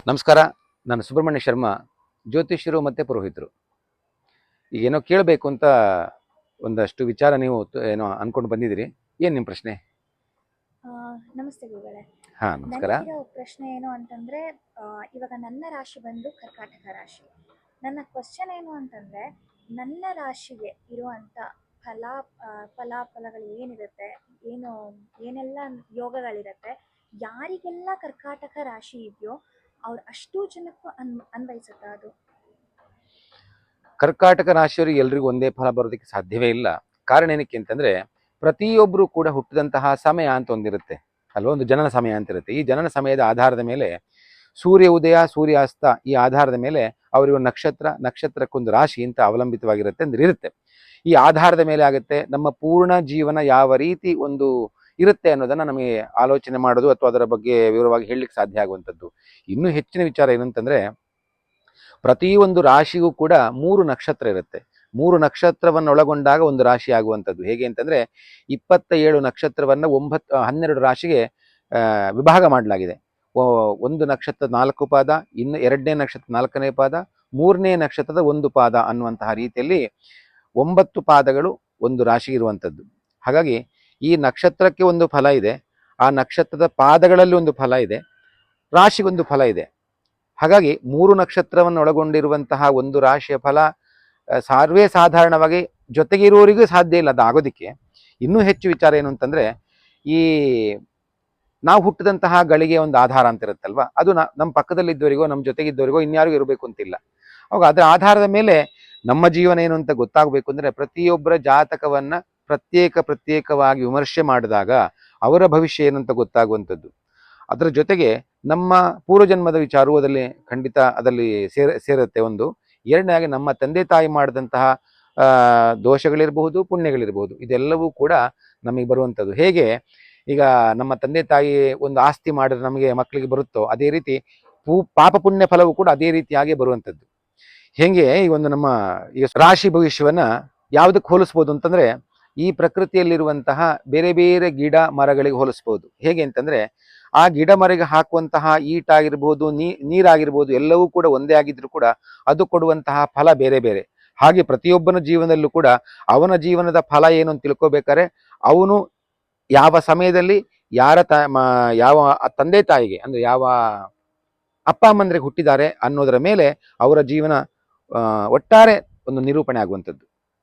ನಮಸ್ಕಾರ ನಾನು ಸುಬ್ರಹ್ಮಣ್ಯ ಶರ್ಮಾ ಜ್ಯೋತಿಷ್ಯರು ಮತ್ತು ಪುರೋಹಿತರು. ಈಗೇನೋ ಕೇಳಬೇಕು ಅಂತ ಒಂದಷ್ಟು ವಿಚಾರ ನೀವು ಏನೋ ಅನ್ಕೊಂಡು ಬಂದಿದ್ದೀರಿ. ಏನು ನಿಮ್ಮ ಪ್ರಶ್ನೆ? ನಮಸ್ತೆ ಗುರುಗಳೇ. ಹಾಂ ನಮಸ್ಕಾರ. ನನಗಿರೋ ಪ್ರಶ್ನೆ ಏನು ಅಂತಂದ್ರೆ ಆ, ಇವಾಗ ನನ್ನ ರಾಶಿ ಬಂದು ಕರ್ಕಾಟಕ ರಾಶಿ. ನನ್ನ ಕ್ವಶನ್ ಏನು ಅಂತಂದ್ರೆ ನನ್ನ ರಾಶಿಗೆ ಇರುವಂತ ಫಲ ಆ, ಫಲಾಫಲಗಳು ಏನಿರುತ್ತೆ ಏನು ಏನೆಲ್ಲ ಯೋಗಗಳಿರುತ್ತೆ ಯಾರಿಗೆಲ್ಲ ಕರ್ಕಾಟಕ ರಾಶಿ ಇದೆಯೋ ಅವ್ರು ಅಷ್ಟು ಜನಕ್ಕೂ ಅನ್, ಅನ್ವಯಿಸುತ್ತಾ ಅದು? ಕರ್ಕಾಟಕ ರಾಶಿಯವರಿಗೆ ಎಲ್ರಿಗೂ ಒಂದೇ ಫಲ ಬರೋದಕ್ಕೆ ಸಾಧ್ಯವೇ ಇಲ್ಲ. ಕಾರಣ ಏನಕ್ಕೆ ಅಂತಂದ್ರೆ ಪ್ರತಿಯೊಬ್ಬರು ಕೂಡ ಹುಟ್ಟಿದಂತಹ ಸಮಯ ಅಂತ ಒಂದಿರುತ್ತೆ. ಅಲ್ವಾ? ಒಂದು ಜನನ ಸಮಯ ಅಂತ ಇರುತ್ತೆ. ಈ ಜನನ ಸಮಯದ ಆಧಾರದ ಮೇಲೆ ಸೂರ್ಯ ಉದಯ, ಸೂರ್ಯಾಸ್ತ ಈ ಆಧಾರದ ಮೇಲೆ ಅವರಿಗೆ ನಕ್ಷತ್ರ, ನಕ್ಷತ್ರಕ್ಕೊಂದು ರಾಶಿ ಅಂತ ಅವಲಂಬಿತವಾಗಿರುತ್ತೆ ಅಂದ್ರೆ ಇರುತ್ತೆ. ಈ ಆಧಾರದ ಮೇಲೆ ಆಗುತ್ತೆ ನಮ್ಮ ಪೂರ್ಣ ಜೀವನ ಯಾವ ರೀತಿ ಒಂದು ಇರುತ್ತೆ ಅನ್ನೋದನ್ನ ನಮಗೆ ಆಲೋಚನೆ ಮಾಡೋದು ಅಥವಾ ಅದರ ಬಗ್ಗೆ ವಿವರವಾಗಿ ಹೇಳಲಿಕ್ಕೆ ಸಾಧ್ಯ ಆಗುವಂಥದ್ದು. ಇನ್ನೂ ಹೆಚ್ಚಿನ ವಿಚಾರ ಏನಂತಂದ್ರೆ, ಪ್ರತಿಯೊಂದು ರಾಶಿಗೂ ಕೂಡ ಮೂರು ನಕ್ಷತ್ರ ಇರುತ್ತೆ. ಮೂರು ನಕ್ಷತ್ರವನ್ನು ಒಳಗೊಂಡಾಗ ಒಂದು ರಾಶಿ ಆಗುವಂಥದ್ದು. ಹೇಗೆ ಅಂತಂದ್ರೆ ಇಪ್ಪತ್ತ ಏಳು ನಕ್ಷತ್ರವನ್ನ ಒಂಬತ್ತು ಹನ್ನೆರಡು ರಾಶಿಗೆ ವಿಭಾಗ ಮಾಡಲಾಗಿದೆ. ಒಂದು ನಕ್ಷತ್ರ ನಾಲ್ಕು ಪಾದ, ಇನ್ನು ಎರಡನೇ ನಕ್ಷತ್ರ ನಾಲ್ಕನೇ ಪಾದ, ಮೂರನೇ ನಕ್ಷತ್ರದ ಒಂದು ಪಾದ ಅನ್ನುವಂತಹ ರೀತಿಯಲ್ಲಿ ಒಂಬತ್ತು ಪಾದಗಳು ಒಂದು ರಾಶಿ ಇರುವಂಥದ್ದು. ಹಾಗಾಗಿ ಈ ನಕ್ಷತ್ರಕ್ಕೆ ಒಂದು ಫಲ ಇದೆ. ಆ ನಕ್ಷತ್ರದ ಪಾದಗಳಲ್ಲಿ ಒಂದು ಫಲ ಇದೆ. ರಾಶಿಗೊಂದು ಫಲ ಇದೆ. ಹಾಗಾಗಿ ಮೂರು ನಕ್ಷತ್ರವನ್ನು ಒಳಗೊಂಡಿರುವಂತಹ ಒಂದು ರಾಶಿಯ ಫಲ ಸಾರ್ವೇ ಸಾಧಾರಣವಾಗಿ ಜೊತೆಗೆ ಇರುವವರಿಗೂ ಸಾಧ್ಯ ಇಲ್ಲ ಅದು ಆಗೋದಿಕ್ಕೆ ಇನ್ನೂ ಹೆಚ್ಚು ವಿಚಾರ ಏನು ಅಂತಂದ್ರೆ, ಈ ನಾವು ಹುಟ್ಟಿದಂತಹ ಗಳಿಗೆ ಒಂದು ಆಧಾರ ಅಂತ ಇರುತ್ತಲ್ವಾ? ಅದು ನಮ್ಮ ಪಕ್ಕದಲ್ಲಿದ್ದವರಿಗೋ, ನಮ್ಮ ಜೊತೆಗಿದ್ದವರಿಗೋ ಇನ್ಯಾರಿಗೂ ಇರಬೇಕು ಅಂತಿಲ್ಲ. ಅವಾಗ ಅದರ ಆಧಾರದ ಮೇಲೆ ನಮ್ಮ ಜೀವನ ಏನು ಅಂತ ಗೊತ್ತಾಗಬೇಕು ಅಂದ್ರೆ, ಪ್ರತಿಯೊಬ್ಬರ ಜಾತಕವನ್ನ ಪ್ರತ್ಯೇಕ ಪ್ರತ್ಯೇಕವಾಗಿ ವಿಮರ್ಶೆ ಮಾಡಿದಾಗ ಅವರ ಭವಿಷ್ಯ ಏನು ಅಂತ ಗೊತ್ತಾಗುವಂಥದ್ದು. ಅದರ ಜೊತೆಗೆ ನಮ್ಮ ಪೂರ್ವಜನ್ಮದ ವಿಚಾರವು ಅದರಲ್ಲಿ ಖಂಡಿತ ಅದರಲ್ಲಿ ಸೇರ, ಸೇರುತ್ತೆ ಒಂದು. ಎರಡನೇದಾಗಿ ನಮ್ಮ ತಂದೆ ತಾಯಿ ಮಾಡಿದಂತಹ ದೋಷಗಳಿರಬಹುದು, ಪುಣ್ಯಗಳಿರಬಹುದು. ಇದೆಲ್ಲವೂ ಕೂಡ ನಮಗೆ ಬರುವಂಥದ್ದು. ಹೇಗೆ? ಈಗ ನಮ್ಮ ತಂದೆ ತಾಯಿ ಒಂದು ಆಸ್ತಿ ಮಾಡಿದ್ರೆ ನಮಗೆ ಮಕ್ಕಳಿಗೆ ಬರುತ್ತೋ, ಅದೇ ರೀತಿ ಪೂ, ಪಾಪ ಪುಣ್ಯ ಫಲವೂ ಕೂಡ ಅದೇ ರೀತಿಯಾಗಿ ಬರುವಂಥದ್ದು. ಹೇಗೆ? ಈ ಒಂದು ನಮ್ಮ, ಈಗ ರಾಶಿ ಭವಿಷ್ಯವನ್ನ ಯಾವುದಕ್ಕೆ ಹೋಲಿಸ್ಬೋದು ಅಂತಂದ್ರೆ, ಈ ಪ್ರಕೃತಿಯಲ್ಲಿರುವಂತಹ ಬೇರೆ ಬೇರೆ ಗಿಡ ಮರಗಳಿಗೆ ಹೋಲಿಸ್ಬೋದು. ಹೇಗೆ ಅಂತಂದ್ರೆ ಆ ಗಿಡ ಮರಿಗೆ ಹಾಕುವಂತಹ ಈಟ್ ಆಗಿರ್ಬೋದು ನೀರಾಗಿರ್ಬೋದು, ಎಲ್ಲವೂ ಕೂಡ ಒಂದೇ ಆಗಿದ್ರು ಕೂಡ ಅದು ಕೊಡುವಂತಹ ಫಲ ಬೇರೆ ಬೇರೆ. ಹಾಗೆ ಪ್ರತಿಯೊಬ್ಬನ ಜೀವನದಲ್ಲೂ ಕೂಡ ಅವನ ಜೀವನದ ಫಲ ಏನು ಅಂತ ತಿಳ್ಕೊಬೇಕಾದ್ರೆ ಅವನು ಯಾವ ಸಮಯದಲ್ಲಿ ಯಾರ ತ ಯಾವ ತಂದೆ ತಾಯಿಗೆ, ಅಂದ್ರೆ ಯಾವ ಅಪ್ಪ ಅಮ್ಮಂದ್ರಿಗೆ ಹುಟ್ಟಿದ್ದಾರೆ ಅನ್ನೋದರ ಮೇಲೆ ಅವರ ಜೀವನ ಒಟ್ಟಾರೆ ಒಂದು ನಿರೂಪಣೆ ಆಗುವಂಥದ್ದು.